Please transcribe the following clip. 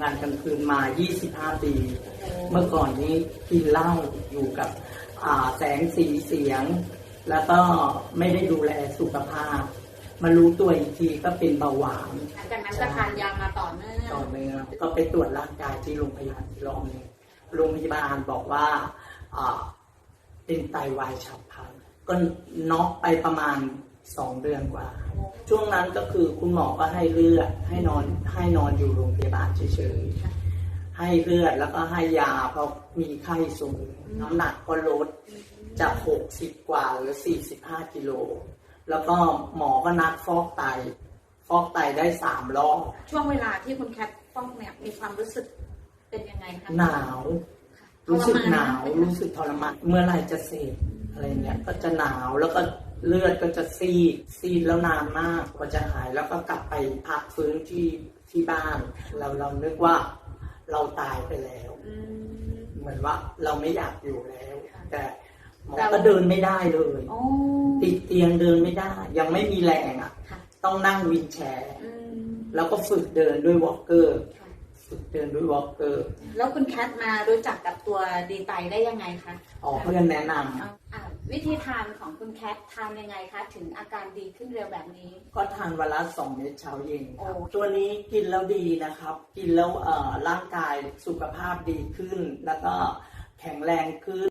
งานกลางคืนมา 25 ปี เมื่อก่อนนี้กินเหล้าอยู่กับอ่าแสงสีเสียง แล้วก็ไม่ได้ดูแลสุขภาพ มารู้ตัวอีกทีก็เป็นเบาหวานหลังจากนั้นก็ทานยามาต่อเนื่องต่อเนื่องก็ไปตรวจร่างกายที่โรงพยาบาลอีกรอบหนึงโรงพยาบาลบอกว่าอ่าเป็นไตวายฉับพลันก็น็อกไปประมาณ สองเดือนกว่า ช่วงนั้นก็คือคุณหมอก็ให้เลือดให้นอนให้นอนอยู่โรงพยาบาลเฉยๆให้เลือดแล้วก็ให้ยาเพราะมีไข้สูง น้ำหนักก็ลดจาก60กว่าเหรือ45กิโลแล้วก็หมอก็นัดฟอกไต ฟอกไตได้สามรอบช่วงเวลาที่คุณแคทฟอกเนี่ยมีความรู้สึกเป็นยังไงคะหนาวค่ะรู้สึกหนาวทรมไหมคะรู้สึกทรมานเมื่อไหรจะเสร็จ อะไรเงี้ยก็จะหนาวแล้วก็เลือดก็จะซีดซีดแล้วนานมากกว่าจะหายแล้วก็กลับไปพักฟื้นที่ที่บ้าน เราเรานึกว่าเราตายไปแล้วอืมเหมือนว่าเราไม่อยากอยู่แล้วค่ะแต่หมอเราก็เดินไม่ได้เลยโอ้ติดเตียงเดินไม่ได้ ยังไม่มีแรงอะค่ะต้องนั่งวินแชร์อืมแล้วก็ฝึกเดินด้วยวอล์กเกอร์ค่ะฝึกเดินด้วยวอล์กเกอร์แล้วคุณแคทมารู้จักกับตัวดีไตได้ยังไงคะอ๋อเพื่อนแนะนำอ่า วิธีทานของคุณแคททานยังไงคะ ถึงอาการดีขึ้นเร็วแบบนี้ ก็ทานวันละสองเม็ดเช้าเย็นครับโอ้ตัวนี้กินแล้วดีนะครับ กินแล้วเอ่อร่างกายสุขภาพดีขึ้น แล้วก็แข็งแรงขึ้น